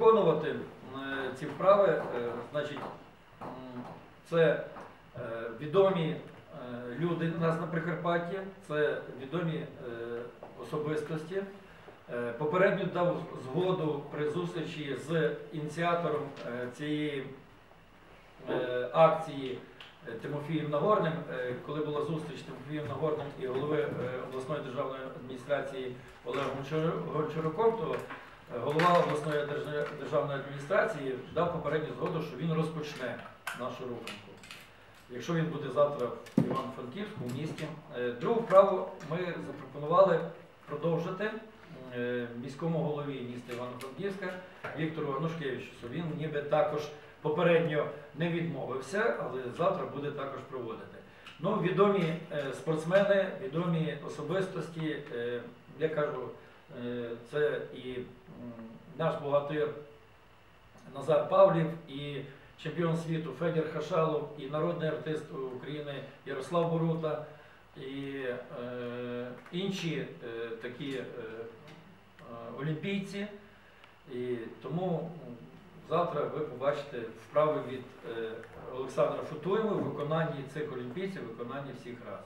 виконувати е, ці вправи, е, значить, це е, відомі люди у нас на Прикарпатті, це відомі особистості. Попередньо дав згоду при зустрічі з ініціатором цієї акції Тимофієм Нагорним, коли була зустріч Тимофієм Нагорним і голови обласної державної адміністрації Олегом Гончар- Гончаруком, то голова обласної державної адміністрації дав попередню згоду, що він розпочне нашу руханку. Якщо він буде завтра в Івано-Франківську, в місті. Е, Другу вправу ми запропонували продовжити е, міському голові міста Івано-Франківська Віктору Анушкевичу. Він ніби також попередньо не відмовився, але завтра буде також проводити. Ну, відомі е, спортсмени, відомі особистості, я кажу, це і наш богатир Назар Павлів, і чемпіон світу Федір Хашалов, і народний артист України Ярослав Борута, і е, інші е, такі е, е, олімпійці. І тому завтра ви побачите вправи від е, Олександра Футуєва в виконанні цих олімпійців, в виконанні всіх разом.